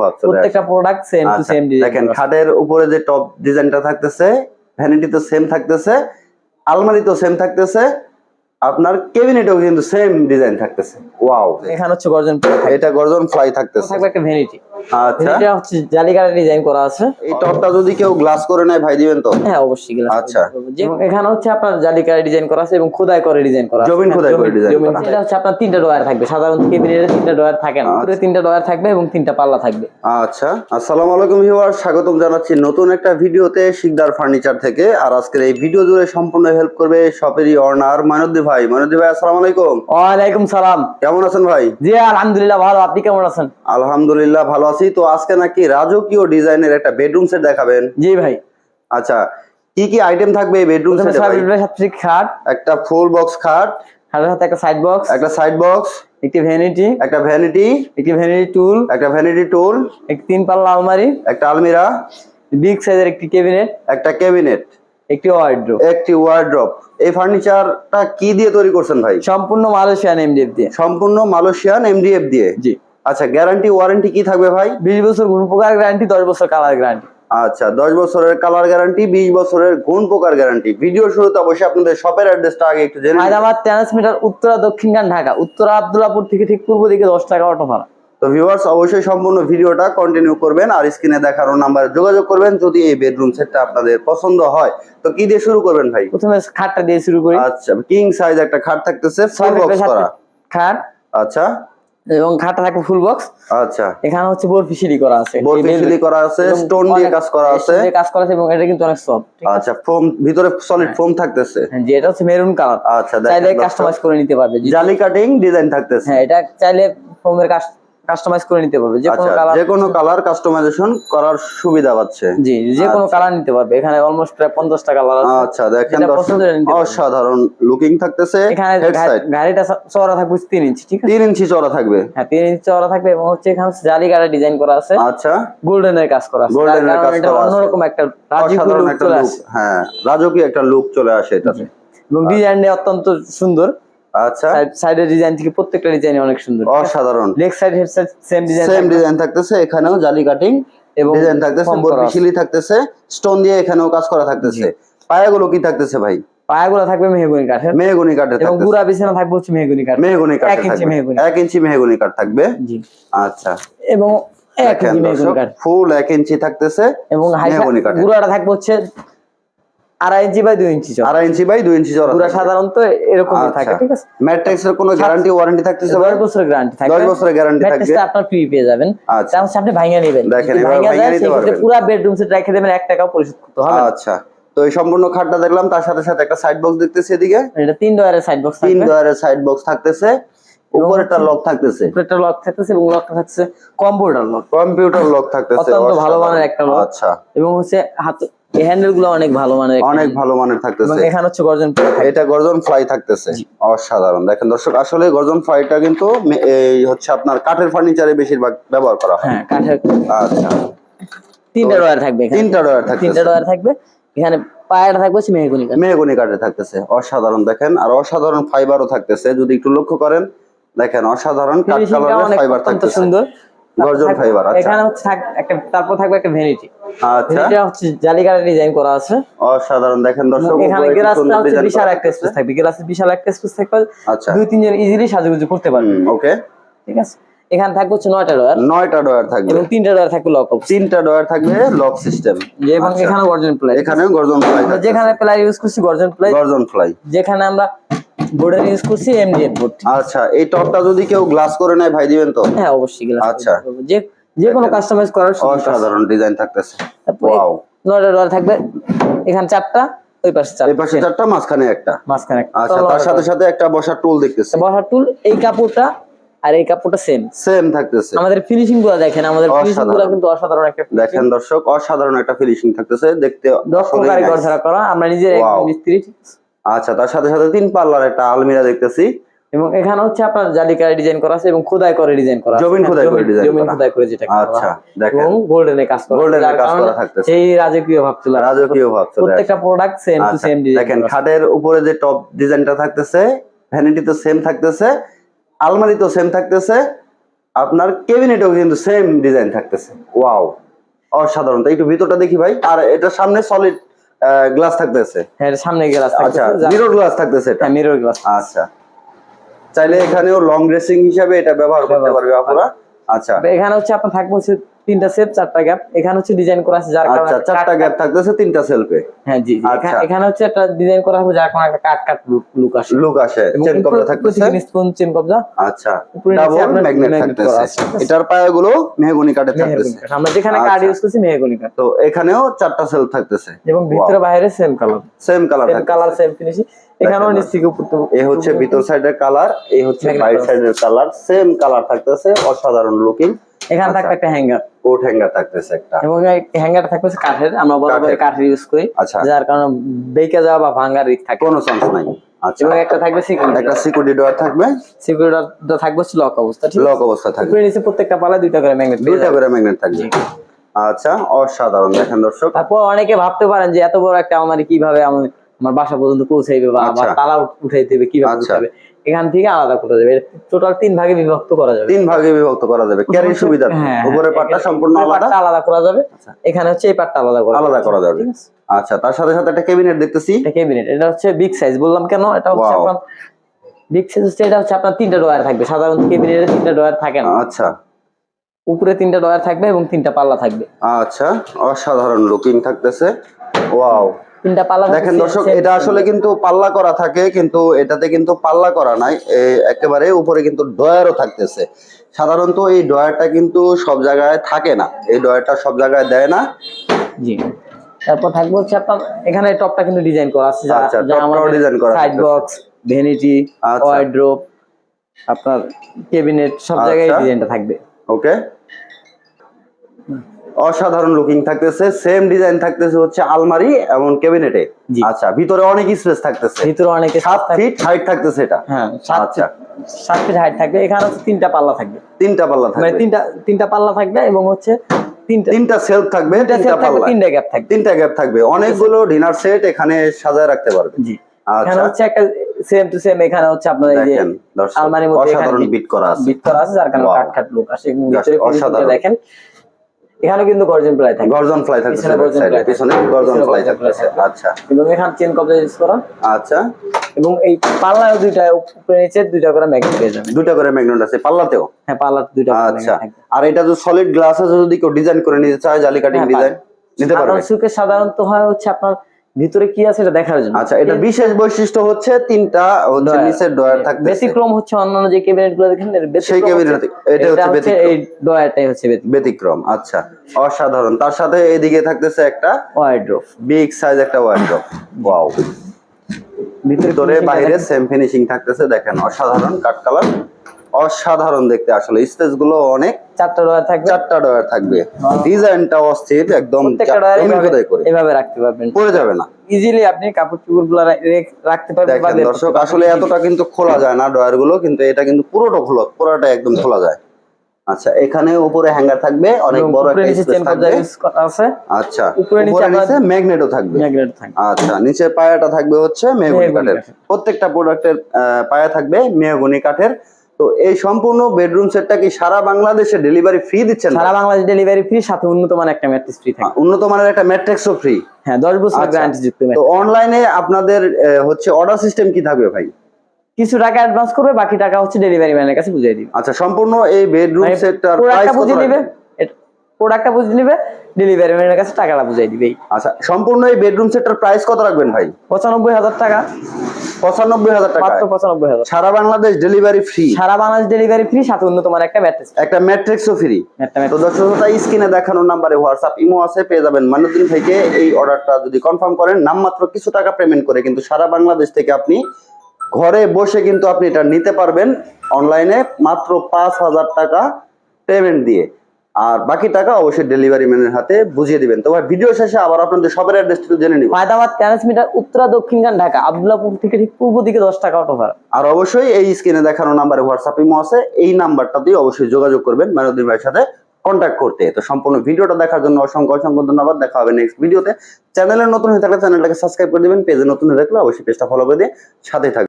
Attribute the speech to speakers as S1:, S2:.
S1: ভাবছে
S2: প্রত্যেকটা product same to
S1: আচ্ছা,
S2: সেম
S1: দেখেন খাটের উপরে যে টপ ডিজাইনটা থাকতেছে ভ্যানিটি তো সেম থাকতেছে আলমারি তো সেম থাকতেছে আপনার কেবিনেটও কিন্তু সেম ডিজাইন থাকতেছে। ওয়াও
S2: এখানে হচ্ছে গর্জন
S1: এটা গর্জন ফ্লাই থাকতেছে।
S2: থাকবে একটা ভ্যানিটি
S1: আচ্ছা।
S2: ভ্যানিটি হচ্ছে জালিকাটা ডিজাইন করা আছে।
S1: এই টপটা যদি কেউ গ্লাস করে নেয় ভাই দিবেন তো?
S2: হ্যাঁ অবশ্যই গ্লাস
S1: আচ্ছা।
S2: এখানে হচ্ছে আপনার জালিকাটা ডিজাইন করা আছে এবং খোদাই করে ডিজাইন করা আছে।
S1: জমিন খোদাই করে design করা।
S2: এটা হচ্ছে আপনার তিনটা ডয়ার থাকবে। সাধারণত কেবিনেটে তিনটা ডয়ার থাকে না। উপরে তিনটা ডয়ার থাকবে এবং তিনটা পাল্লা থাকবে।
S1: আচ্ছা। আসসালামু আলাইকুম ভিউয়ার স্বাগতম জানাচ্ছি নতুন একটা ভিডিওতে শিকদার ফার্নিচার থেকে। আর আজকের এই ভিডিও জুড়ে সম্পূর্ণ হেল্প করবে শপেরই ভাই। ময়নুদ্দি ভাই আসসালামু আলাইকুম।
S2: সালাম।
S1: কেমন আছেন ভাই?
S2: জি আলহামদুলিল্লাহ ভালো। আপনি কেমন আছেন?
S1: আলহামদুলিল্লাহ ভালো আছি তো আজকে নাকি রাজকীয় ডিজাইনের একটা বেডরুম সেট দেখাবেন।
S2: জি ভাই।
S1: আচ্ছা কি কি আইটেম থাকবে এই বেডরুম সেটে ভাই?
S2: সাথে খাট।
S1: একটা ফুল বক্স খাট।
S2: খাটের সাথে একটা সাইড বক্স
S1: একটা সাইড বক্স
S2: একটি ভ্যানিটি
S1: একটা ভ্যানিটি
S2: একটি ভ্যানিটি টুল
S1: একটা ভ্যানিটি টুল
S2: একটি তিন পাল্লা আলমারি।
S1: একটা আলমিরা।
S2: বিগ সাইজের একটি ক্যাবিনেট
S1: একটা ক্যাবিনেট
S2: একটি ওয়ার্ড্রোব
S1: একটি ওয়ার্ড্রপ এই ফার্নিচারটা কি দিয়ে তৈরি করছেন ভাই?
S2: সম্পূর্ণ মালয়েশিয়ান এমডিএফ দিয়ে।
S1: সম্পূর্ণ মালয়েশিয়ান এমডিএফ দিয়ে।
S2: জি।
S1: আচ্ছা গ্যারান্টি ওয়ারেন্টি কি থাকবে ভাই?
S2: বিশ বছর গুণ প্রকার গ্যারান্টি দশ বছর কালার গ্যারান্টি
S1: আচ্ছা দশ বছরের কালার গ্যারান্টি বিশ বছরের গুণ পোকার গ্যারান্টি ভিডিও শুরুতে অবশ্যই আপনাদের শপের অ্যাড্রেসটা আগে একটু জেনে।
S2: হায়দ্রাবাদ ট্রান্সমিটার উত্তরা দক্ষিণগান ঢাকা। উত্তরা আব্দুল্লাপুর থেকে ঠিক পূর্ব দিকে দশ টাকা অটো ভাড়া।
S1: তো ভিউয়ার্স অবশ্যই সম্পূর্ণ ভিডিওটা কন্টিনিউ করবেন আর স্ক্রিনে দেখানো নাম্বারে যোগাযোগ করবেন যদি এই বেডরুম সেটটা আপনাদের পছন্দ হয়। তো কি দিয়ে শুরু করবেন ভাই?
S2: প্রথমে খাটটা দিয়ে শুরু করি।
S1: আচ্ছা কিং সাইজ একটা খাট থাকতেছে ফুল বক্স করা।
S2: খাট।
S1: আচ্ছা।
S2: এবং খাটা থাকবে ফুল বক্স
S1: আচ্ছা।
S2: এখানে হচ্ছে বরফি সিঁড়ি করা আছে।
S1: বর্তিশিলি করা আছে স্টোন দিয়ে কাজ করা আছে।
S2: এই কাজ করা আছে এবং এটা কিন্তু অনেক সফট
S1: আচ্ছা ফোম ভিতরে সলিড ফোম থাকতেছে।
S2: যে এটা হচ্ছে মেরুন কালার
S1: আচ্ছা
S2: চাইলে কাস্টমাইজ করে নিতে পারবে
S1: জালি কাটিং ডিজাইন থাকতেছে।
S2: হ্যাঁ এটা চাইলে ফোমের কাস্টমাইজ করে নিতে পারবে যে কোনো
S1: আচ্ছা
S2: কালার
S1: যে কোনো কালার কাস্টমাইজেশন করার সুবিধা পাচ্ছে।
S2: জি যে কোনো কালার নিতে পারবে এখানে অলমোস্ট প্রায় পঞ্চাশটা কালার আছে।
S1: আচ্ছা দেখেন। অসাধারণ লুকিং থাকতেছে
S2: এখানে গাড়িটা চওড়া থাকবে হচ্ছে তিন ইঞ্চি ঠিক আছে?
S1: তিন ইঞ্চি চড়া থাকবে।
S2: হ্যাঁ তিন ইঞ্চি চওড়া থাকবে এবং হচ্ছে এখানে জালি গাড়া ডিজাইন করা আছে।
S1: আচ্ছা।
S2: গোল্ডেনের কাজ করা আছে।
S1: এর কাজ করা আছে।
S2: অন্যরকম একটা রাজকীয়
S1: লুক হ্যাঁ রাজকীয় একটা লুক চলে আসে এটাতে।
S2: এবং ডিজাইনটা অত্যন্ত সুন্দর।
S1: আচ্ছা।
S2: সাইডের ডিজাইন থেকে প্রত্যেকটা ডিজাইন অনেক সুন্দর।
S1: অসাধারণ।
S2: Leg side head side same design
S1: same design থাকতেছে এখানেও জালি কাটিং
S2: এবং
S1: ডিজাইন থাকতেছে
S2: form করা
S1: থাকতেছে স্টোন দিয়ে এখানেও কাজ করা থাকতেছে। পায়াগুলো কি থাকতেছে ভাই?
S2: পায়াগুলো থাকবে মেহগুনি কাঠের।
S1: মেহগুনি কাঠের
S2: এবং গুড়া বিছানা থাকবে হচ্ছে মেহগুনি কাঠ
S1: মেহগুনি কাঠের
S2: এক ইঞ্চি মেহগনি।
S1: এক ইঞ্চি মেহগুনি কাঠ থাকবে।
S2: জি।
S1: আচ্ছা।
S2: এবং এক ইঞ্চি মেহগুনি কাঠ।
S1: ফুল এক ইঞ্চি থাকতেছে
S2: এবং
S1: মেহগনি।
S2: গুড়াটা থাকবে হচ্ছে আড়াই ইঞ্চি বাই দুই ইঞ্চি চওড়া।
S1: আড়াই ইঞ্চি বাই দুই ইঞ্চি চড়া
S2: সাধারণত এরকম থাকে ঠিক আছে?
S1: ম্যাট্রিক্স এর কোনো গ্যারান্টি ওয়ারেন্টি থাকতেছে ভাই?
S2: দশ বছরের গ্যারান্টি থাকবে।
S1: দশ বছরের গ্যারান্টি থাকবে।
S2: ম্যাট্রেসটা আপনার ফ্রি পেয়ে যাবেন।
S1: আচ্ছা।
S2: আপনি নেবেন।
S1: দেখেন, নিতে পারবেন।
S2: পুরো বেডরুম সেট রেখে দেবেন এক টাকাও পরিশোধ করতে হবে
S1: আচ্ছা। তো এই সম্পূর্ণ খাটটা দেখলাম তার সাথে সাথে একটা সাইড বক্স দেখতেছি এদিকে।
S2: এটা তিন ডয়ারের সাইড বক্স
S1: তিন ডয়ারের সাইড বক্স থাকতেছে। উপরে একটা লক থাকতেছে।
S2: একটা লক থাকতেছে এবং লকটা থাকছে কম্পিউটার লক
S1: কম্পিউটার লক থাকতেছে
S2: অত্যন্ত ভালো মানের একটা।
S1: আচ্ছা।
S2: এবং হচ্ছে হাত এই হ্যান্ডেলগুলো অনেক ভালো মানের
S1: অনেক। ভালো মানের থাকতেছে।
S2: এখানে হচ্ছে গর্জন থাকবে।
S1: এটা গর্জন ফ্লাই থাকতেছে। অসাধারণ। দেখেন দর্শক আসলে গর্জন ফ্লাইটা কিন্তু এই হচ্ছে আপনার কাঠের ফার্নিচারে বেশিরভাগ ব্যবহার করা হয়।
S2: হ্যাঁ কাঠের
S1: আচ্ছা।
S2: তিনটা ডয়ার থাকবে
S1: তিনটা ডয়ার
S2: তিনটা
S1: থাকতেছে
S2: ডয়ার থাকবে। এখানে পায়াটা থাকবে হচ্ছে মেহগুনি কাঠ
S1: মেহগনি কাঠে থাকতেছে। অসাধারণ দেখেন। আর অসাধারণ ফাইবারও থাকতেছে। যদি একটু লক্ষ্য করেন দেখেন অসাধারণ কাঠ কালারের ফাইবার থাকতেছে।
S2: সুন্দর।
S1: গর্জন ফাইবার আচ্ছা।
S2: এখানে হচ্ছে একটা তারপর থাকবে একটা ভ্যানিটি
S1: আচ্ছা।
S2: ভ্যানিটিটা হচ্ছে জালিকাটা ডিজাইন করা আছে।
S1: অসাধারণ দেখেন দর্শক
S2: এখানে গ্লাসটা হচ্ছে বিশাল একটা স্পেস থাকবে। গ্লাসের বিশাল একটা স্পেস থাকবে।
S1: আচ্ছা।
S2: দুই তিনজন ইজিলি সাজুগুজু করতে পারবে।
S1: ওকে
S2: ঠিক আছে। এখানে থাকবে হচ্ছে নয়টা ডয়ার
S1: নয়টা ডয়ার থাকবে।
S2: এবং তিনটা ডয়ার থাকবে লক
S1: তিনটা ডয়ার থাকবে লক সিস্টেম
S2: এবং। এখানে গর্জন প্লাই
S1: এখানেও গর্জন ফ্লাই
S2: যেখানে প্লাই ইউজ করছি গর্জন প্লাই
S1: গর্জন ফ্লাই
S2: যেখানে আমরা বোর্ডের ইউজ করছি এমডিএফ বোর্ড
S1: আচ্ছা এই টপটা যদি কেউ গ্লাস করে নেয় ভাই দিবেন তো?
S2: হ্যাঁ অবশ্যই গ্লাস
S1: আচ্ছা।
S2: যে যে কোনো কাস্টমাইজ করার।
S1: অসাধারণ ডিজাইন থাকতেছে। ওয়াও।
S2: নয়টা ডয়ার থাকবে। এখানে চারটা ওই পাশে
S1: এই পাশে চারটা মাঝখানে একটা।
S2: মাঝখানে একটা।
S1: আচ্ছা তার সাথে সাথে একটা বসার টুল দেখতেছি।
S2: বসার টুল এই কাপড়টা আর এই কাপড়টা সেম
S1: সেম থাকতেছে।
S2: আমাদের ফিনিশিংগুলো দেখেন আমাদের
S1: ফিনিশিংগুলো।
S2: কিন্তু অসাধারণ একটা
S1: দেখেন দর্শক অসাধারণ একটা ফিনিশিং থাকতেছে। দেখতে আসলেই
S2: কারিগর। দ্বারা করা আমরা নিজের মিস্ত্রি
S1: আচ্ছা তার সাথে সাথে তিন পাল্লার একটা আলমিরা দেখতেছি।
S2: এবং এখানে হচ্ছে আপনার জালিকারে ডিজাইন করা আছে এবং খোদাই করে ডিজাইন করা
S1: জমিন খোদাই করে
S2: জমিন-
S1: design
S2: জমিন খোদাই করে যেটা
S1: আচ্ছা
S2: হয়।
S1: দেখেন।
S2: এবং গোল্ডেনে কাজ করা। যার
S1: কাজ করা থাকতেছে।
S2: সেই রাজকীয় ভাব চলে
S1: রাজকীয় ভাব চলে
S2: প্রত্যেকটা product same to same design
S1: দেখেন খাটের উপরে যে টপ ডিজাইনটা থাকতেছে ভ্যানিটি তো সেম থাকতেছে আলমারি তো সেম থাকতেছে আপনার কেবিনেটেও কিন্তু সেম ডিজাইন থাকতেছে। ওয়াও অসাধারণ তো একটু ভিতরটা দেখি ভাই। আর এটা সামনে সলিড গ্লাস থাকতেছে?
S2: হ্যাঁ সামনে গ্লাস
S1: আচ্ছা মিরর গ্লাস থাকতেছে এটা?
S2: মিরর গ্লাস
S1: আচ্ছা। চাইলে এখানেও লং ড্রেসিং হিসাবে এটা ব্যবহার করতে পারবে আপনারা। আচ্ছা।
S2: এখানে হচ্ছে আপনার থাকবে হচ্ছে তিনটা সেপ চারটা গ্যাপ এখানে হচ্ছে ডিজাইন করা আছে যার
S1: আচ্ছা
S2: কারণে
S1: চারটা
S2: কাট-
S1: গ্যাপ থাকতেছে তিনটা সেলফে
S2: হ্যাঁ জি
S1: আচ্ছা।
S2: এখানে- হচ্ছে একটা ডিজাইন করা হবে যার কারণে একটা কাট কাট লুক আসে।
S1: লুক আসে। চেন কবজা থাকতেছে।
S2: স্পুন চেন কবজা
S1: আচ্ছা। ডাবল ম্যাগনেট থাকতেছে। এটার পায়াগুলো মেহগনি কাটে থাকতেছে।
S2: আমরা যেখানে কার্ড
S1: আচ্ছা।
S2: ইউজ করছি মেহগনি কাঠ।
S1: তো এখানেও চারটা সেলফ থাকতেছে।
S2: এবং ভিতরে বাইরে same colour
S1: same colour
S2: same colour same finishing এখানেও নিচ থেকে উপর থেকে-
S1: এই হচ্ছে ভিতর সাইডের কালার এই হচ্ছে
S2: করা।
S1: সাইডের কালার সেম কালার থাকতেছে। অসাধারণ লুকিং
S2: এখানে
S1: আচ্ছা।
S2: থাকবে একটা হ্যাঙ্গার।
S1: কোট হ্যাঙ্গার থাকতেছে একটা।
S2: এবং থাকবে হচ্ছে কাঠের আমরা বরাবর
S1: কাঠের।
S2: ইউজ করি।
S1: আচ্ছা।
S2: যার কারণে বেঁকে যাওয়া বা ভাঙার রিস্ক থাকে।
S1: কোনো চান্স নাই। আচ্ছা।
S2: এবং একটা থাকবে সিকিউরিটি
S1: একটা সিকিউরিটি ডোর থাকবে।
S2: সিকিউরিটিটা থাকবে লক অবস্থা ঠিক
S1: লক অবস্থা থাকবে।
S2: নিচে প্রত্যেকটা পালায় দুইটা করে ম্যাগনেট
S1: দুইটা করে ম্যাগনেট থাকবে। আচ্ছা অসাধারণ। দেখেন দর্শক।
S2: তারপর অনেকে ভাবতে পারেন যে এত বড় একটা আমার কীভাবে আমি আমার বাসা পর্যন্ত পৌঁছাইবে বা
S1: আচ্ছা।
S2: তালা উঠাই দেবে কীভাবে। উঠাবে। এখান থেকে আলাদা করা যাবে। টোটাল তিন ভাগে বিভক্ত করা যাবে।
S1: তিন ভাগে বিভক্ত করা যাবে। ক্যারি সুবিধা
S2: হ্যাঁ,
S1: উপরের পাটটা
S2: এখানে
S1: সম্পূর্ণ আলাদা?
S2: আলাদা করা যাবে।
S1: আচ্ছা।
S2: এখানে হচ্ছে এই পাটটা আলাদা করা
S1: আলাদা করা যাবে। আচ্ছা তার সাথে সাথে একটা ক্যাবিনেট দেখতেছি।
S2: এটা ক্যাবিনেট এটা হচ্ছে বিগ সাইজ বললাম কেন? এটা হচ্ছে আপনার বিগ সাইজ হচ্ছে এটা হচ্ছে আপনার তিনটা ডয়ার থাকবে। সাধারণত ক্যাবিনেটে তিনটা ডয়ার থাকে না।
S1: আচ্ছা।
S2: উপরে তিনটা ডয়ার থাকবে এবং তিনটা পাল্লা থাকবে।
S1: আচ্ছা অসাধারণ লুকিং থাকতেছে। ওয়াও
S2: তিনটা পাল্লা
S1: দেখেন দর্শক এটা আসলে কিন্তু পাল্লা করা থাকে কিন্তু এটাতে কিন্তু পাল্লা করা নাই একেবারে উপরে কিন্তু ডয়ারও থাকতেছে। সাধারণত এই ডয়ারটা কিন্তু সব জায়গায় থাকে না এই ডয়ারটা সব জায়গায় দেয় না।
S2: জি। তারপর থাকবে হচ্ছে আপনার এখানে টপটা কিন্তু ডিজাইন করা আছে যা
S1: আচ্ছা, টপটাও
S2: আমাদের
S1: করা
S2: সাইড বক্স ভ্যানিটি
S1: আচ্ছা।
S2: ওয়ার্ড্রোব আপনার কেবিনেট সব জায়গায়
S1: আচ্ছা।
S2: ডিজাইনটা থাকবে।
S1: ওকে অসাধারণ লুকিং থাকতেছে সেম ডিজাইন থাকতেছে হচ্ছে আলমারি এবং ক্যাবিনেটে। আচ্ছা ভিতরে অনেক স্পেস থাকতেছে।
S2: ভিতরে অনেকে
S1: সাত ফিট হাইট থাকতেছে এটা।
S2: হ্যাঁ
S1: আচ্ছা।
S2: সাত ফিট হাইট থাকবে। এখানে হচ্ছে তিনটা পাল্লা থাকবে।
S1: তিনটা পাল্লা
S2: মানে
S1: থাকবে।
S2: তিনটা তিনটা পাল্লা থাকবে এবং হচ্ছে তিনটা
S1: তিনটা সেলফ থাকবে
S2: তিনটা
S1: পাল্লা।
S2: গ্যাপ থাকবে।
S1: তিনটা গ্যাপ থাকবে। অনেকগুলো ডিনার সেট এখানে সাজায় রাখতে পারবে।
S2: জি। এখানে
S1: আচ্ছা
S2: হচ্ছে একটা সেম টু সেম এখানে হচ্ছে আপনার এই যে আলমারির মধ্যে এখানে
S1: অসাধারণ বিট করা আছে।
S2: বিট করা আছে যার কারণে
S1: Wow.
S2: কাট কাট লুক আসে। ভিতরে
S1: অসাধারণ।
S2: দেখেন। এখানে কিন্তু গর্জন প্লাই থাকে
S1: গর্জন ফ্লাই থাকে
S2: fly
S1: পিছনে গর্জন প্লাই
S2: থাকবে।
S1: আচ্ছা।
S2: এবং এখানে চেন কবজা ইউজ করা।
S1: আচ্ছা।
S2: এবং এই পাল্লা দুইটা উপরে নিচে দুইটা করে ম্যাগনেট পেয়ে যাবেন
S1: দুইটা করে ম্যাগনেট আছে পাল্লাতেও?
S2: হ্যাঁ পাল্লাতে দুইটা
S1: আচ্ছা। আর এটা যে সলিড গ্লাস আছে যদি কেউ ডিজাইন করে নিতে চায় জালি কাটিং
S2: হ্যাঁ,
S1: ডিজাইন নিতে পারবে।
S2: সুকে সাধারণত হয় হচ্ছে আপনার ভিতরে কি আছে এটা দেখার জন্য?
S1: আচ্ছা এটা বিশেষ বৈশিষ্ট্য হচ্ছে তিনটা হচ্ছে। নিচের ডয়ার থাকতেছে।
S2: ব্যতিক্রম হচ্ছে অন্যান্য যে ক্যাবিনেটগুলো দেখেন
S1: সেই
S2: হচ্ছে-
S1: এটা হচ্ছে ব্যতিক্রম।
S2: এই ডয়ারটাই হচ্ছে ব্যতিক্রম।
S1: আচ্ছা অসাধারণ। তার সাথে এদিকে থাকতেছে একটা
S2: ওয়াইড্রোপ
S1: বিগ সাইজ একটা ওয়ার্ড্রপ ওয়াও
S2: ভিতরে
S1: বাইরে সেম ফিনিশিং থাকতেছে দেখেন অসাধারণ। কাট কালার অসাধারণ দেখতে। আসলে স্পেসগুলো অনেক
S2: চারটা ডয়ার থাকবে।
S1: চারটা ডয়ার থাকবে। ডিজাইনটা অস্থির একদম
S2: এভাবে
S1: করে?
S2: এভাবে রাখতে পারবেন।
S1: পড়ে যাবে না।
S2: ইজিলি আপনি কাপড় চোপড়গুলো রাখতে পারবেন
S1: দর্শক আসলে এতটা কিন্তু খোলা যায় না ডয়ারগুলো কিন্তু এটা কিন্তু পুরোটা খোলা পুরোটা একদম খোলা যায়। আচ্ছা এখানে উপরে হ্যাঙ্গার থাকবে অনেক বড় একটা স্পেস থাকবে।
S2: আছে।
S1: আচ্ছা
S2: উপরে নিচে
S1: নিচে ম্যাগনেটও থাকবে।
S2: ম্যাগনেট থাকবে।
S1: আচ্ছা নিচে পায়াটা থাকবে হচ্ছে মেহগনি কাঠের। প্রত্যেকটা প্রোডাক্টের পায়া থাকবে মেহগনি কাঠের। তো এই সম্পূর্ণ বেডরুম সেটটা কি সারা বাংলাদেশে ডেলিভারি ফ্রি দিচ্ছেন?
S2: সারা বাংলাদেশ ডেলিভারি ফ্রি সাথে উন্নত মানের একটা ম্যাট্রিক্স ফ্রি থাকে।
S1: উন্নত মানের একটা ম্যাট্রিক্সও ফ্রি
S2: হ্যাঁ দশ বছর। গ্যারান্টি যুক্ত
S1: তো অনলাইনে আপনাদের হচ্ছে অর্ডার সিস্টেম কি থাকবে ভাই?
S2: কিছু টাকা অ্যাডভান্স করবে বাকি টাকা হচ্ছে ডেলিভারি ম্যানের কাছে বুঝিয়ে দিবে।
S1: আচ্ছা সম্পূর্ণ এই বেডরুম সেটটার প্রাইস কত
S2: নিবে? প্রোডাক্টটা বুঝে নিবে ডেলিভারি ম্যানের কাছে টাকাটা বুঝিয়ে দিবে।
S1: আচ্ছা সম্পূর্ণ এই বেডরুম সেটটার প্রাইস কত রাখবেন ভাই?
S2: পঁচানব্বই হাজার টাকা।
S1: পঁচানব্বই হাজার টাকা
S2: মাত্র পঁচানব্বই হাজার।
S1: সারা বাংলাদেশ ডেলিভারি ফ্রি
S2: সারা বাংলাদেশ ডেলিভারি ফ্রি সাথে মানের একটা ম্যাট্রেস
S1: একটা ম্যাট্রিক্সও ফ্রি
S2: একটা
S1: তো দর্শক শ্রোতা স্ক্রিনে দেখানো নাম্বারে হোয়াটসঅ্যাপ ইমো আছে পেয়ে যাবেন থেকে এই অর্ডারটা যদি কনফার্ম করেন নামমাত্র কিছু টাকা পেমেন্ট করে কিন্তু সারা বাংলাদেশ থেকে আপনি ঘরে বসে কিন্তু আপনি এটা নিতে পারবেন অনলাইনে মাত্র পাঁচ হাজার টাকা পেমেন্ট দিয়ে। আর বাকি টাকা অবশ্যই ডেলিভারি ম্যানের হাতে বুঝিয়ে দিবেন। তো ভাই ভিডিও শেষে আবার আপনাদের সবার অ্যাড্রেস একটু জেনে নিব।
S2: ফায়দাবাদ ট্রান্সমিটার উত্তরা দক্ষিণখান ঢাকা। আব্দুল্লাপুর থেকে ঠিক পূর্ব দিকে দশ টাকা অটো ভাড়া।
S1: আর অবশ্যই এই স্ক্রিনে দেখানো নাম্বারে হোয়াটসঅ্যাপ ইমো আছে। এই নাম্বারটা দিয়ে অবশ্যই যোগাযোগ করবেন মাইনুদ্দিন ভাইয়ের সাথে কন্ট্যাক্ট করতে। তো সম্পূর্ণ ভিডিওটা দেখার জন্য অসংখ্য অসংখ্য ধন্যবাদ। দেখা হবে নেক্সট ভিডিওতে চ্যানেলে নতুন হয়ে থাকলে চ্যানেলটাকে সাবস্ক্রাইব করে দিবেন। পেজে নতুন হয়ে থাকলে অবশ্যই পেজটা ফলো করে দিয়ে সাথে থাকবেন।